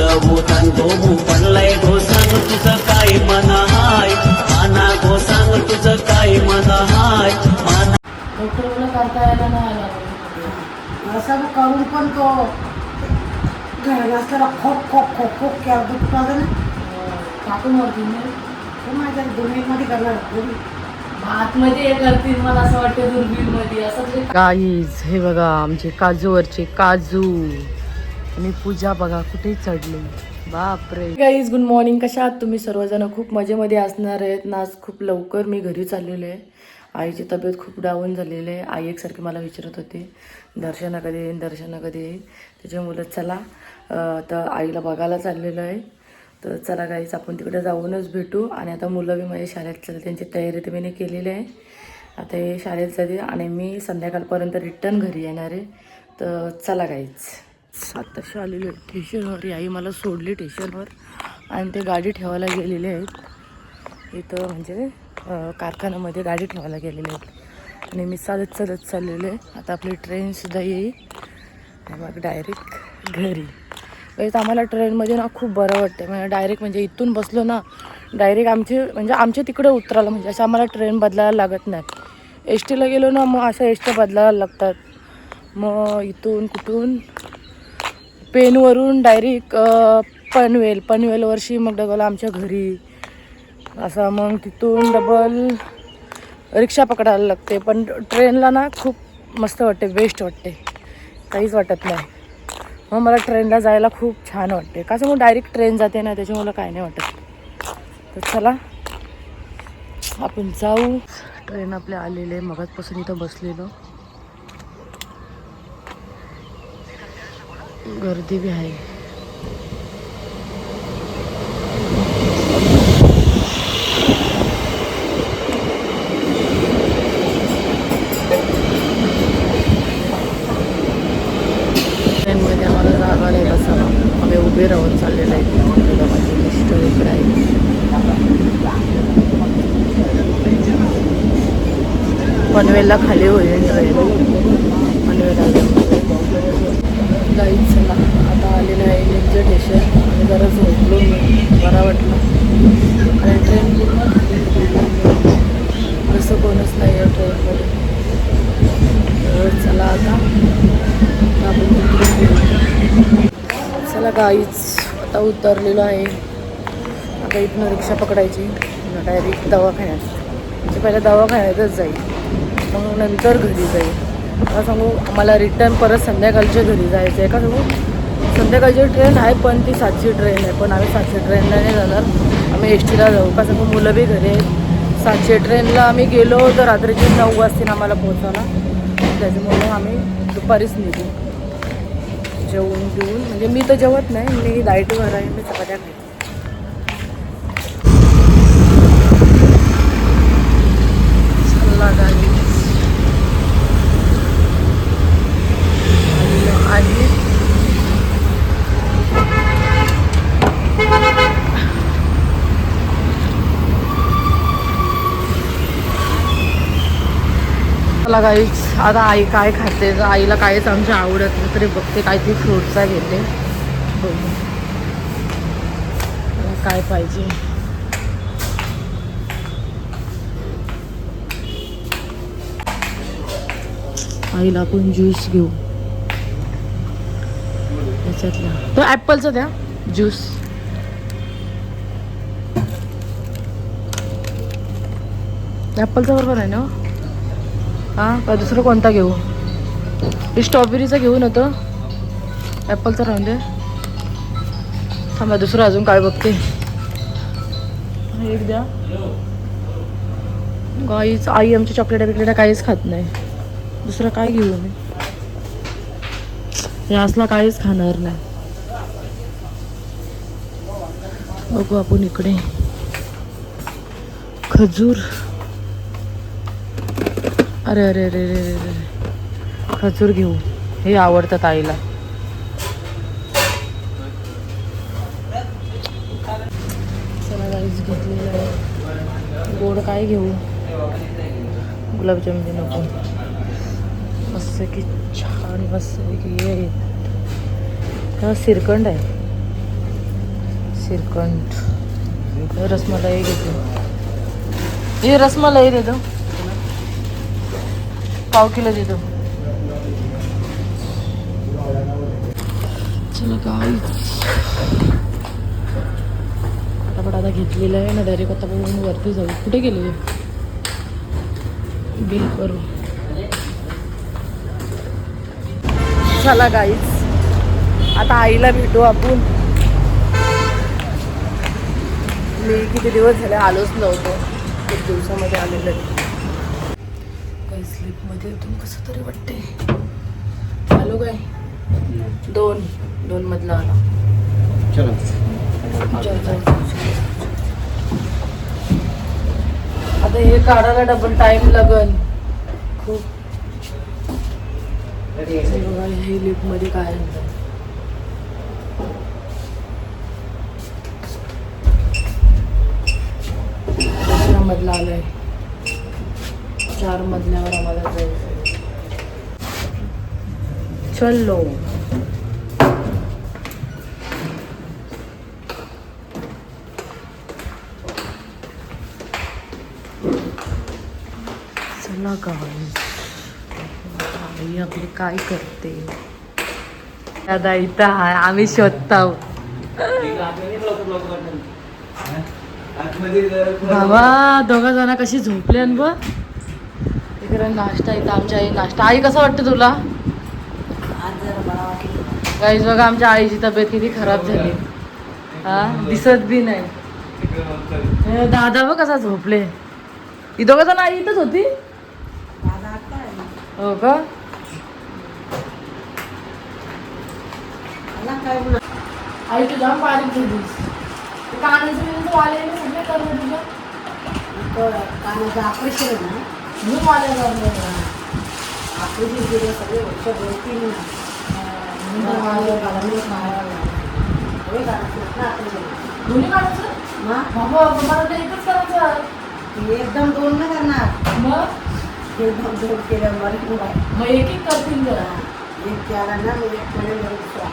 भोतान पडलाय गो सांग तुझं काय मन हाय? माना गो सांग तुझं काय मन हाय? माना डॉक्टरला करता यायला नाही आला. असं करून पण तो घरात असताना खोक खोक खोक खोक केला दुखता ना. काकून वरती तो माझ्या करणार. आतमध्ये हे करतील मला असं वाटतं असं गाईज हे बघा आमचे काजूवरचे काजू. आणि पूजा बघा कुठे चढली. बापरे. गाईज गुड मॉर्निंग कशा आहात तुम्ही? सर्वजण खूप मजेमध्ये असणार आहेत. ना आज खूप लवकर मी घरी चाललेलो आहे. आईची तब्येत खूप डाऊन झालेली आहे. आई एकसारखी मला विचारत होती दर्शना कधी येईन? दर्शना कधी येईल त्याच्यामुळं चला. तर आईला बघायला चाललेलं आहे. तर चला गाईच आपण तिकडे जाऊनच भेटू. आणि आता मुलं बी माझ्या शाळेत चालले त्यांची तयारी तर मी केलेली आहे. आता हे शाळेत जाते आणि मी संध्याकाळपर्यंत रिटर्न घरी येणार आहे. तर चला गाईच आत्ताशी आलेले स्टेशनवर. आई मला सोडली स्टेशनवर. आणि ते गाडी ठेवायला गेलेले आहेत. इथं म्हणजे कारखान्यामध्ये गाडी ठेवायला गेलेले आहेत. आणि मी चालत चालत चाललेले. आहे आता आपली ट्रेनसुद्धा येईल. मग डायरेक्ट घरी. तर आम्हाला ट्रेनमध्ये ना खूप बरं वाटतं म्हणजे डायरेक्ट म्हणजे इथून बसलो ना डायरेक्ट आमचे म्हणजे आमच्या तिकडे उतरायला म्हणजे असं आम्हाला ट्रेन बदलायला लागत नाही. एस टीला गेलो ना मग अशा एस टी बदलायला लागतात. मग इथून कुठून पेनवरून डायरेक्ट पनवेल पनवेलवरशी मग डबल आमच्या घरी. असा मग तिथून डबल रिक्षा पकडायला लागते. पण ट्रेनला ना खूप मस्त वाटते बेस्ट वाटते. काहीच वाटत नाही. मग मला ट्रेनला जायला खूप छान वाटते. का मग डायरेक्ट ट्रेन जाते ना त्याच्यामुळे काय नाही वाटत. तर चला आपण जाऊ. ट्रेन आपले आलेले मगाचपासून इथं बसलेलो. गर्दी बी आहे. ट्रेनमध्ये आम्हाला जागा नाही बसायला. आम्ही उभे राहून चाललेलो आहे. माझी माझे इकडे आहे. पनवेलला खाली होईल ट्रेन पनवेल गाईच चला. आता आलेलं आहे निमचं स्टेशन आणि जरा झोपलो मी. बरा वाटलं. आणि ट्रेन जसं कोणच नाही आहे ट्रेनमध्ये तर चला आता. आपण चला गाईच आता उतरलेलो आहे. आता इथनं रिक्षा पकडायची. डायरेक्ट दवाखान्यात. म्हणजे पहिल्या दवाखान्यातच जाईल. मग नंतर घरी जाईल. आता सांगू आम्हाला रिटर्न परत संध्याकाळच्या घरी जायचं आहे का सांगू? संध्याकाळची ट्रेन आहे पण ती सातची ट्रेन आहे. पण आम्ही सातशे ट्रेनला नाही जाणार. आम्ही एस टीला जाऊ. का सांगू मुलं बी घरी आहेत. सातशे ट्रेनला आम्ही गेलो तर रात्रीचे नऊ वाजतील आम्हाला पोहोचायला त्याच्यामुळे आम्ही दुपारीच निघू. जेवून देऊन म्हणजे मी तर जेवत नाही मी डायटवर आहे मी चपात्या चला गाडी आलेलो आहे चला गाईच आता आई काय खाते? तर आईला काहीच आमच्या आवडत नाही. तरी बघते काहीतरी फ्रूटचा घेते. बघू. काय पाहिजे? आईला आपण ज्यूस घेऊ. त्याच्यातला. तो ॲपलचा द्या. ज्यूस ॲपलचा बरोबर आहे ना? हां का दुसरं कोणता घेऊ? ही स्ट्रॉबेरीचा घेऊ ना तो. ॲपलचा राहून दे. थांबा दुसरं अजून काय बघते. एक द्या. गाईच आई आमची चॉकलेट बिकलेट काहीच खात नाही. दुसरं काय घेऊ मी? यासला काहीच खाणार नाही. बघू आपण इकडे. खजूर. अरे अरे अरे अरे अरे अरे. खजूर घेऊ. हे आवडतात आईला. चला राईस घेतलेलं आहे. गोड काय घेऊ? गुलाबजामुन नको. मस्त की छान मस्त की हे हा श्रीखंड आहे. श्रीखंड रसमलाई घेतो हे रसमलाई देतो पाव किलो देतो. चला काय पटापट आता घेतलेलं आहे ना डायरेक्ट आता बघून वरती जाऊ. कुठे गेले? बिल करू चला गाईच आता आईला भेटू आपण. मी किती दिवस झाले आलोच नव्हतो. एक दिवसामध्ये आलेलं स्लीपमध्ये तुम्ही कसं तरी वाटते आलो काय? दोन. दोन मधला आला. चल, चल, चल. आता हे काढायला डबल टाइम लागल. खूप. हे बघा हे लिफ्टमध्ये काय मधला आलाय. चार मधल्यावर आम्हाला जायचं चलो. चला गावी आई आपली काय करते? दादा इथं आहे आम्ही शोधता बाबा दोघा जण कशी झोपले ब? इकडे नाश्ता इथं आमच्या आई नाश्ता. आई कसं वाटतं तुला? आज गाईज बघा आमच्या आईची तब्येत किती खराब झाली. हा? दिसत बी नाही. दादा बघ कसा झोपले. इथं कसं जण आई इथंच होती? हो का? आई तुझ्या बारीक झालीस कानाचं बिनाचं वाले ना सगळे करणं तुझं कानाचं ऑपरेशन आहे ना. वाले करणं ऑपरेशन केलं सगळे वर्ष दोन तीन ना. दोन्ही काढायचं मग मला तर एकच करायचं ते एकदम दोन नाही करणार. मग? एकदम दोन केलं बरं मग एक एक करतील जरा. एक केला ना मग एक मग दुसरा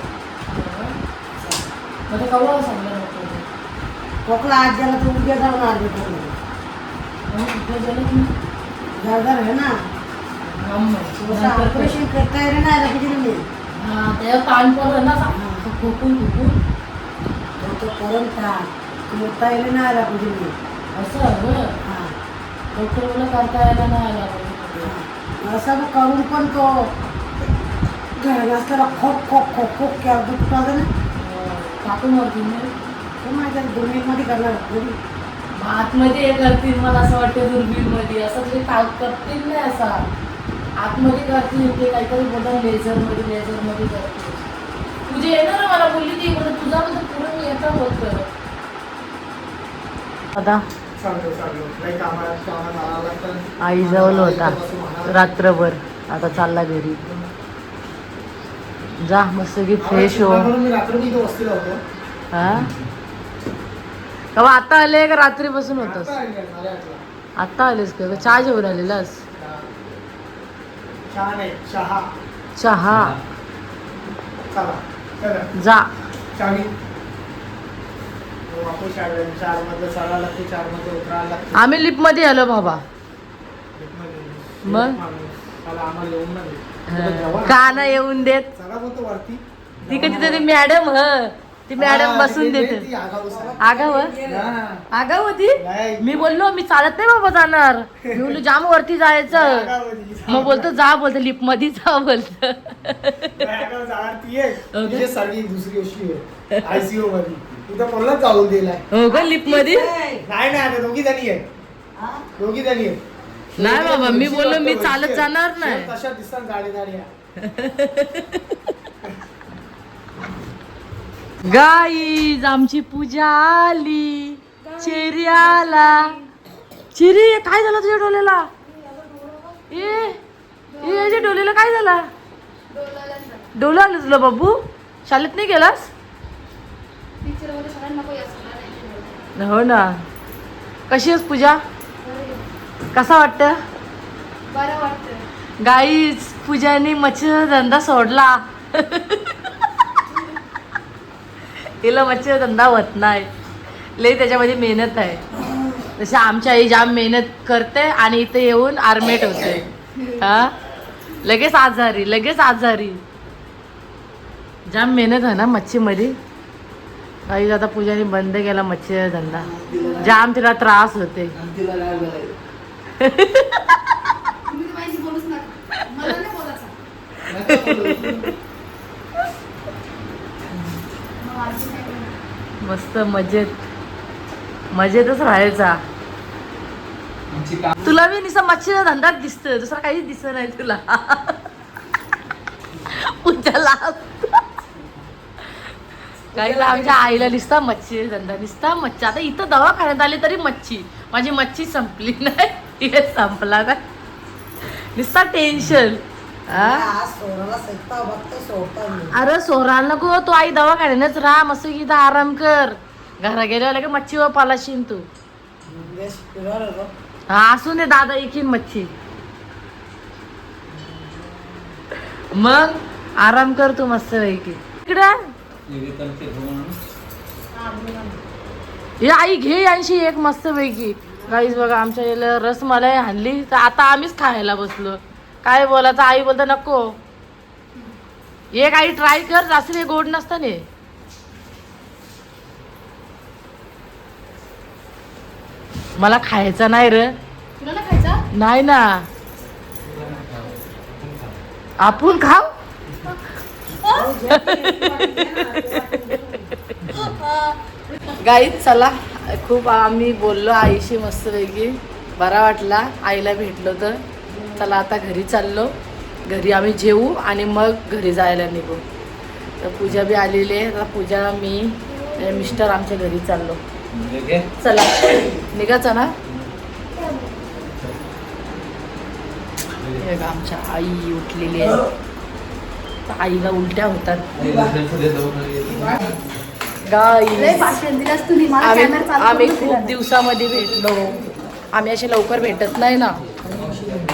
मग ते नको. खोकला आज ज्याला तर उद्या जाऊन आले मग घर आहे ना? ऑपरेशन करता येईल ना हा त्याला ताण पडलं ना असं खोकून खोकून. तो करून का करता येईल ना आला पाहिजे असं हवं हा. डॉक्टर मला करता यायला नाही आला पाहिजे. असं मग करून पण तो घरात असताना खोक खोक खोक खोक केला दुखता ना. काकून वरती तो माझ्या दुर्मिळमध्ये करणार थोडी मग आतमध्ये हे करतील मला असं वाटतं दुर्बीणमध्ये असं ते करतील नाही असा. आतमध्ये करतील ते काहीतरी बोलतात लेझरमध्ये लेझरमध्ये करतील. तुझे येणार ना मला बोलली ती म्हणजे तुझा म्हणजे पुढे मी येता होत आता? आई जवळ होता. रात्रभर. आता चालला घरी. जा मस्त की फ्रेश हो. हा? कवा आता आले का रात्रीपासून होतस? आता आलेस का? चहा जेवण आलेलास? चहा जा. आम्ही लिफ्टमध्ये आलो बाबा. मग? का नाही येऊन देत? ती कधी तरी मॅडम ह. ती मॅडम हा, बसून देते. आगाव? हा. आगाव होती. मी बोललो मी चालत नाही बाबा जाणार. मी बोललो जाम वरती जायचं. मग बोलतो जा बोलतो लिफ्टमध्ये जा बोलतो. दुसरी अशी मध्ये जाऊन दिलाय हो का? लिफ्टमध्ये नाही. दोघी जणी आहे. दोघी जणी आहे. नाही बाबा, मी बोललो मी चालत जाणार नाही. तशा दिसतात गाडी गाडी गाईज आमची पूजा आली. चेरी आला. चिरी काय झालं तुझ्या डोल्याला ए डोल्याला काय झाला? डोलं आलं तुला बाबू. शाळेत नाही गेलास? हो ना. कशी आहेस पूजा? कसा वाटतं? गाईज पूजाने मच्छीचा धंदा सोडला. हिला मच्छीचा धंदा होत नाही. लई त्याच्यामध्ये मेहनत आहे. जसे आमची आई जाम मेहनत करते आणि इथे येऊन आर्मेट होते हा? लगेच आजारी लगेच आजारी. जाम मेहनत आहे ना मच्छीमध्ये. काही आता पूजाने बंद केला मच्छीचा धंदा. जाम तिला त्रास होते तुम्ही माझी बोलूच नका मला नाही बोलायचं मग आजी काय करणार? मस्त मजेत. मजेतच राहायचा. तुला मी निसा मच्छीचा धंदाच दिसतोय दुसरा काहीच दिसत नाही तुला. पूजाला काही आमच्या आईला दिसता मच्छी धंदा दिसता मच्छी. आता इथं दवाखान्यात आली तरी मच्छी. माझी मच्छी संपली नाही संपला नाही. निसता टेन्शन अरे सोराल नको तू आई दवाखान्यानेच राहा मस्त इथं आराम कर घरा गेल्यावर की मच्छी व पालाशीन तू. हा असू दे दादा एकीन मच्छी मग आराम कर तू मस्त पैकी इकडं हे आई घे यांशी एक मस्त पैकी गाईज बघा आमच्या याला रसमलाई आणली तर आता आम्हीच खायला बसलो काय बोलायचं? आई बोलता नको. एक आई ट्राय कर जास्त काही गोड नसतं ने. मला खायचा नाही र. नाही ना. आपण खाऊ? गाईत चला. खूप आम्ही बोललो आईशी मस्तपैकी. बरा वाटला. आईला भेटलो तर. चला आता घरी चाललो. घरी आम्ही जेवू आणि मग घरी जायला निघू. तर पूजा बी आलेली आहे. आता पूजा मी आणि मिस्टर आमच्या घरी चाललो. चला. निघायचं ना? हे आमच्या आई उठलेली आहे. तर आईला उलट्या होतात. आम्ही खूप. दिवसामध्ये भेटलो. आम्ही असे लवकर भेटत नाही ना.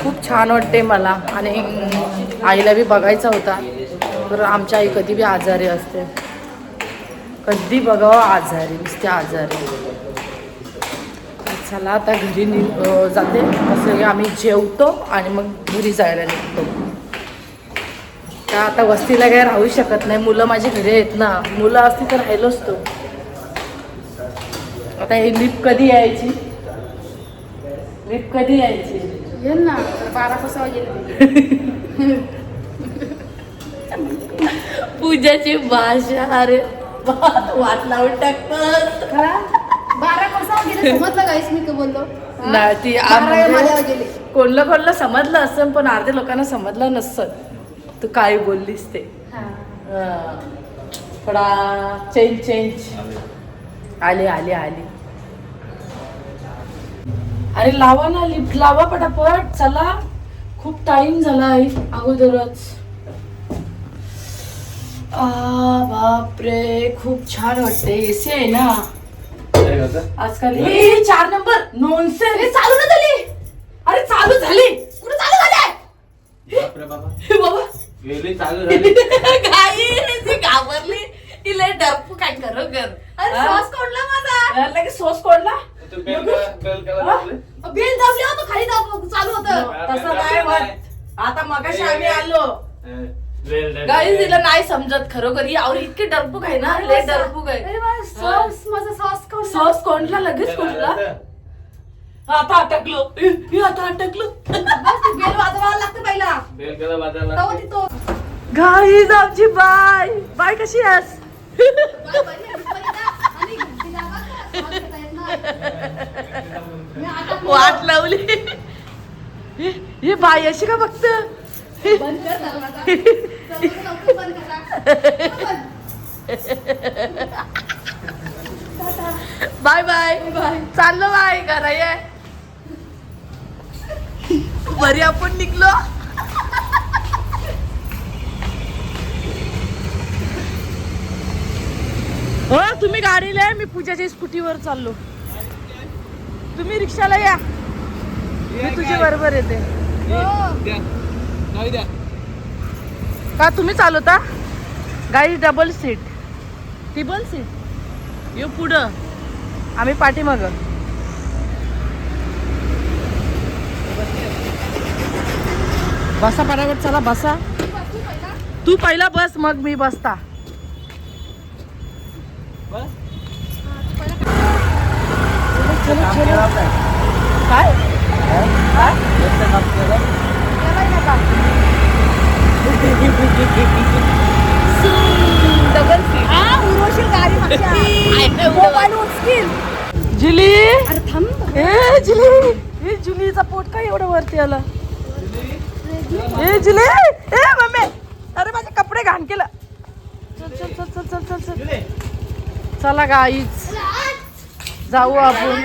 खूप छान वाटते मला. आणि आईला बी बघायचा होता. तर आमच्या आई कधी बी आजारी असते. कधी बघावं आजारी नुसते आजारी. चला आता घरी नि जाते. असं आम्ही जेवतो आणि मग घरी जायला निघतो. का आता वस्तीला काही राहू शकत नाही. मुलं माझी घरी आहेत ना. मुलं असती तर राहिलो असतो आता ही लिप कधी यायची? लिप कधी यायची? येईल ना बारा कसा येईल पूजाची भाषा अरे वाट लावून टाकतात बारा कसा समजलं गाईस मी काय बोललो? नाही ती कोणलं कोणलं समजलं असं पण अर्ध्या लोकांना समजलं नसतं तू काय बोललीस ते हा. थोडा चेंज चेंज आले आले आले अरे लावा ना लिफ्ट लावा पटापट. चला. खूप टाइम झाला आहे अगोदरच. बापरे खूप छान वाटते एसी आहे ना? आजकाल हे चार नंबर नॉनसेन्स हे चालू ना झाली. अरे चालू झाली. कुठे चालू झाले? हे बाबा. घाई घाबरली. तिला डरपू काय करो कर. अरे सॉस कोणला माझा. की सॉस कोणला बेल दाबली होतं खाली दाब चालू होतं. तसं नाही आता मगाशी आम्ही आलो. गाईज तिला नाही समजत खरोखर. ही आवरी इतकी डरपूक आहे ना लय डरपूक आहे. अरे माझा सॉस माझा सॉस कोणला? सॉस कोणला? लगेच कोणला? आता अटकलो. इ, इ, आता अटकलो. बेल वाजवायला लागतं पहिला. ती तो. गाईज आमची बाय. बाय कशी आहेस? बाय बरी आहे. वाट लावली. हे बाय अशी का बघत? कर करा. Bye bye. बाय. चाललो बाय घरा ये. बरी आपण निघलो. हो तुम्ही गाडीला मी पूजाच्या स्कूटीवर चाललो. तुम्ही रिक्षाला या. मी तुझ्या बरोबर येते. का तुम्ही चालवता? गाडी डबल सीट ती पण सीट यो पुढं. आम्ही पाठीमाग. बसा पटापट चला बसा. तू पहिला. बस मग मी बसता. चलो चलो काय काय डबल सीट हा उर्वशील गाडी मागच्या. मोबाईल उचकील. जुली? अरे थांब ए जुली. ए जुलीचा पोट काय एवढं वरती आला? ए जुली. ए मम्मी. अरे माझे कपडे घाण केलं. चल चल चल चल चल चल चल. चला गाईच जाऊ आपण.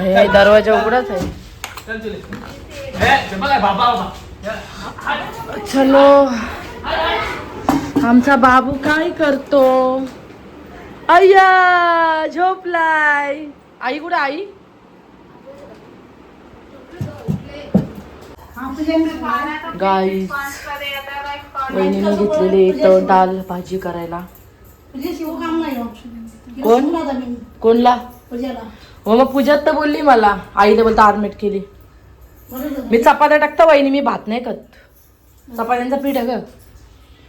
हे दरवाजा उघडाच आहे. चलो. आमचा बाबू काय करतो? अय्या झोपलाय. आई कुठे आई? गाईस वहिनीने घेतलेली इथं डाल भाजी करायला. कोण? कोणला? हो मग पूजात तर बोलली मला. आईला बोलता आरमेट केली. मी चपात्या टाकता वहिनी मी भात नाही खात. चपात्यांचा पीठ आहे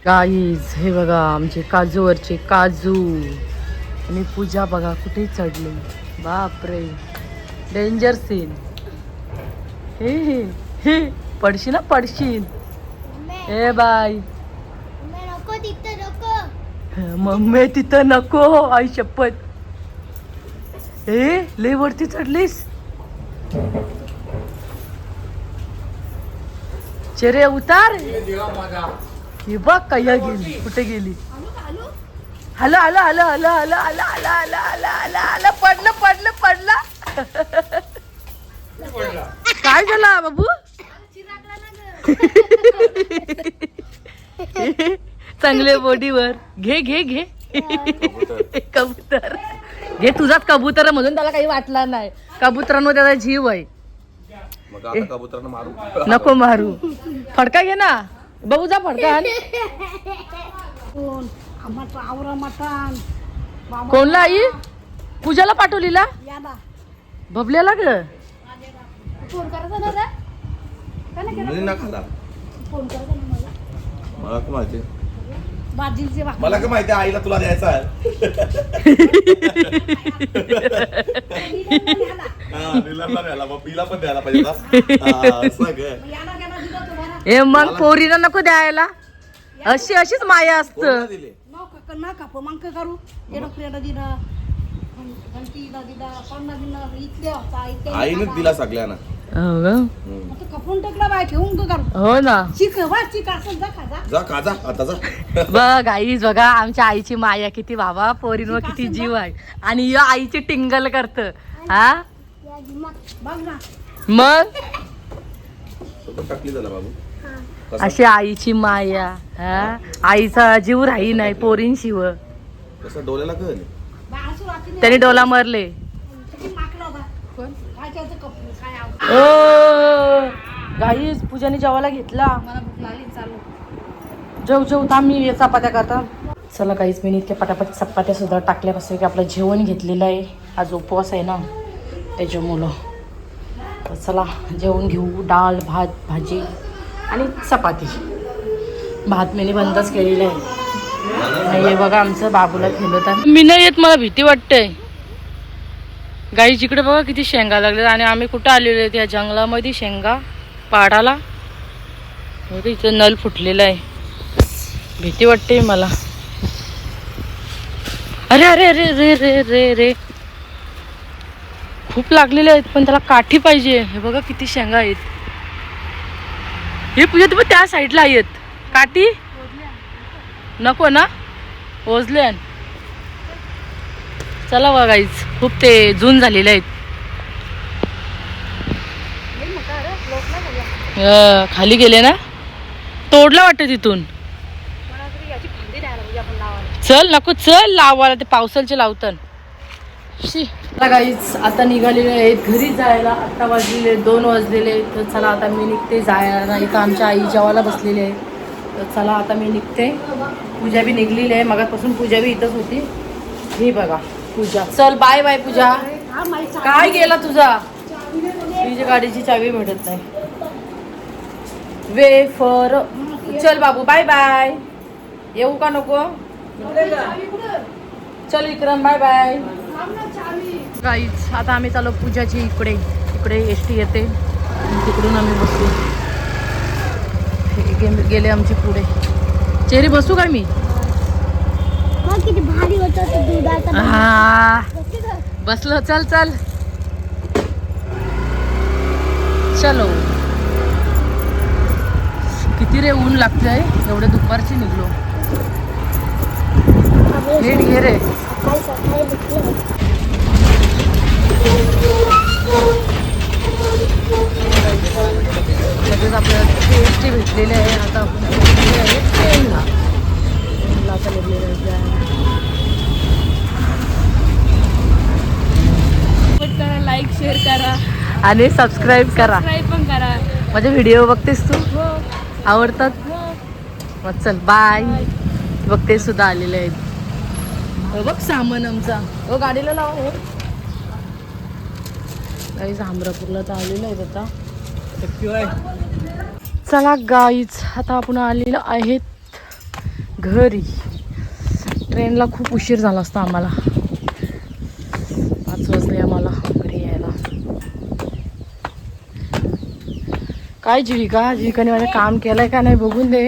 गाईज हे बघा आमचे काजूवरचे काजू. आणि पूजा बघा कुठे चढली. बापरे. डेंजर सीन हे हे हे. पडशी ना पडशील ए बाय नको तिथं नको मम्मी तिथं नको आई शपथ ए लय वरती चढलीस चेरे उतार ही बघ कया गेली कुठे गेली hello hello hello hello hello hello hello hello hello hello hello पडलं पडलं पडलं काय झालं बाबू चांगले बॉडीवर. घे घे घे. कबूतर. घे तुझाच कबूतर म्हणून त्याला काही वाटला नाही. कबुतरांवर त्याचा जीव आहे. मग आता कबुतरांना मारू. नको मारू. फडका घे ना. बघू जा फडका. कोणला आई? पूजाला पाठवलीला? याला. बबल्याला ग? फोन करायचा ना रे? मी ना खाला। फोन करायचा ना मला. मला का माहिती? मला आईला तुला द्यायचा आहे? हा, द्यायला मग पीला पण द्यायला पाहिजे ना. हा, असं मग पोरीला नको द्यायला. अशी अशीच माया असत. दिले? न का ना काप मग काय करू? ते डॉक्टरला दिलं घंटीला दिला पन्ना दिला? इथले होता इथे आईनेच दिला सगळ्यांना. हो ना. जा आता जा. बघ आईच बघा आमच्या आईची माया किती बाबा पोरींवर किती जीव आहे. आणि या आईची टिंगल करत. हा? बघ ना. मग? सगळं टाकली झाला बाबू. अशी आईची माया हा? आईचा जीव राही नाही पोरींशिव कसं डोळ्याला कळ बाळासू रात्री त्याने डोला मारले. गाईज पूजाने जेवायला घेतला. मला भूक लागली चालू. जेव जेव थांब मी चपात्या करता. चला काहीच मी इतक्या पटापट चपात्या सुद्धा टाकल्यापासून की आपलं जेवण घेतलेलं आहे. आज उपवास आहे ना त्याच्यामुळं. तर चला जेवण घेऊ डाळ भात भाजी आणि चपाती. भात मी बंदच केलेलं आहे. आणि हे बघा आमचं बाबूला खेळत मी नाही येत मला भीती वाटते. गाई जिकडे बघा किती शेंगा लागल्या आणि आम्ही कुठं आलेलो आहे त्या जंगलामध्ये शेंगा पाडाला इथं नल फुटलेला आहे. भीती वाटते मला. अरे अरे अरे रे रे रे रे खूप लागलेले आहेत पण त्याला काठी पाहिजे. हे बघा किती शेंगा आहेत. हे पूजा तुम्ही त्या साईडला आहेत. काठी? नको ना? ओजल्यान चला बघायच खूप ते जून झालेले आहेत. खाली गेले ना? तोडला वाटतं तिथून. चल नको चल लावायला ते पावसालचे लावतन. गाईच आता निघालेले आहेत घरी जायला आता वाजलेले दोन वाजलेले आहेत. तर चला आता मी निघते जायला. इथं आमच्या आई जेवायला बसलेली आहे. तर चला आता मी निघते. पूजा बी निघलेली आहे. मगापासून पूजा बी इथंच होती. हे बघा. पूजा. चल बाय बाय पूजा. काय गेला तुझा? तुझ्या गाडीची चावी भेटत नाही. वे फॉर चल बाबू बाय बाय. येऊ का नको? चल विक्रम बाय बाय. गाईच आता आम्ही चालू पूजाची इकडे. इकडे एस टी येते. तिकडून आम्ही बसू. गे- गेले आमचे पुढे. चेरी बसू का मी? किती भारी होतं दुधाचं हा बसलो चल चल. चलो. किती रे ऊन लागतंय. एवढे दुपारची निघलो. नीट घे रे. लगेच आपल्याला एस टी भेटलेली आहे आता आपण आहे ट्रेनला आता आहे जायला. करा लाईक शेअर करा. आणि सबस्क्राईब करा. सबस्क्राईब पण करा. माझे व्हिडिओ बघतेस तू? हो. आवडतात? हो. मग चल बाय बघते सुद्धा आलेले आहेत. हो बघ सामान आमचा. हो गाडीला लाव हो. काही झांबरापूरला तर आलेलं आहेत आता. चला गाईच आता आपण आलेलो आहेत घरी. ट्रेनला खूप उशीर झाला असता आम्हाला पाच वाजले आम्हाला घरी यायला काय जीविका? जीविकाने माझं काम केलंय का नाही बघून दे.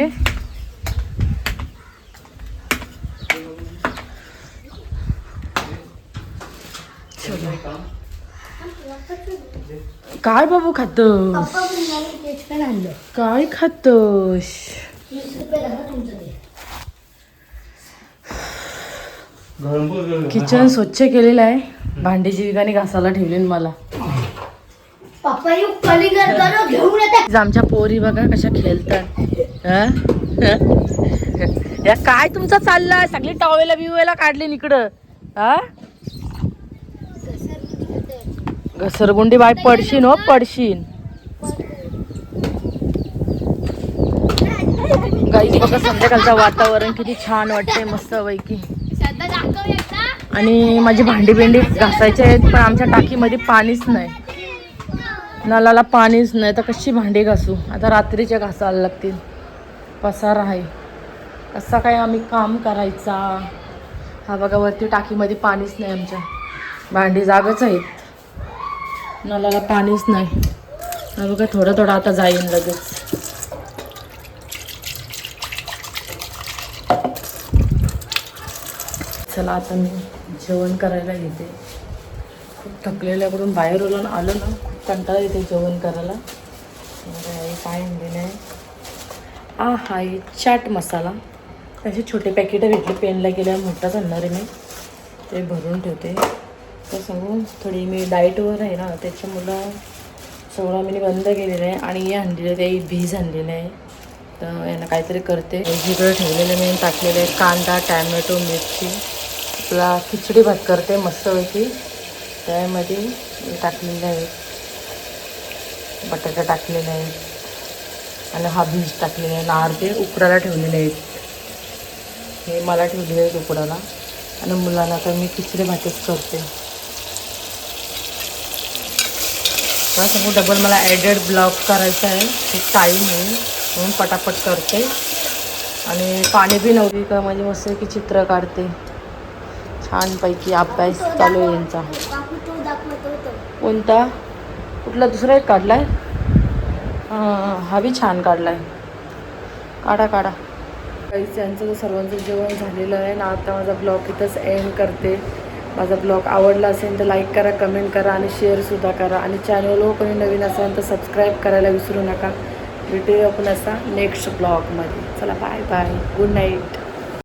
काय बाबू आणलं. काय खातोस? वीस रुपये झालं तुमचं ते. किचन स्वच्छ केलेलं आहे. भांडी जीविकाने घासायला ठेवली मला. पप्पा येऊ घेऊन आमच्या पोरी बघा कशा खेळतात. हं? या काय तुमचं चाललंय? सगळी टॉवेला बिवेला काढली इकडं. हा? घसरगुंडी बाय पडशीन हो पडशीन. गाई बघा संध्याकाळचं वातावरण किती छान वाटतंय मस्त पैकी आणि माझी भांडी बिंडी घासायची आहेत पण आमच्या टाकीमध्ये पाणीच नाही. नळाला पाणीच नाही तर कशी भांडी घासू? आता रात्रीच्या घासायला लागतील. पसार आहे. कसा काय आम्ही काम करायचा? हा बघा वरती टाकीमध्ये पाणीच नाही आमच्या. भांडी जागच आहेत. नळाला पाणीच नाही. हा बघा थोडं थोडं आता जाईन लगेच. चला आता मी जेवण करायला घेते खूप थकलेल्याकडून बाहेर उलून आलो ना. खूप कंटाळा येते जेवण करायला. काय आणलेलं आहे? आ हा हे चाट मसाला. असे छोटे पॅकेटं भेटले पेनला गेल्यावर मोठाच आणणार आहे मी. ते भरून ठेवते. तर सांगू थोडी मी डाएटवर आहे ना त्याच्यामुळं सगळं मी बंद केलेलं आहे आणि हे आणलेलं आहे ते भीज आणलेलं आहे. तर यांना काहीतरी करते. वेगवेगळं ठेवलेलं मी टाकलेलं आहे कांदा टॅमॅटो मिरची. आपला खिचडी भात करते मस्तपैकी. त्यामध्ये टाकलेलं आहे. बटाटा टाकलेला आहे आणि हा बीज टाकलेला आहे. नार ते उकडायला ठेवलेले आहेत. हे मला ठेवलेले आहेत उकडायला. आणि मुलांना तर मी खिचडी भातच करते. सांगू डबल मला ॲडेड ब्लॉग करायचा आहे. खूप टाईम होईल म्हणून पटापट करते. आणि पाणी बी नव्हती का म्हणजे मस्त की चित्र काढते. छानपैकी अभ्यास चालू आहे यांचा. कोणता? कुठला दुसरा एक काढला हां हा बी छान आहे काढा काढा. काहीच यांचं सर्वांचं जेवण झालेलं आहे ना आता माझा ब्लॉग इथंच एंड करते. माझा ब्लॉग आवडला असेल तर लाईक करा कमेंट करा आणि शेअरसुद्धा करा. आणि चॅनलवर कोणी नवीन असेल तर सबस्क्राईब करायला विसरू नका. भेटूया आपण असा नेक्स्ट ब्लॉगमध्ये चला बाय बाय गुड नाईट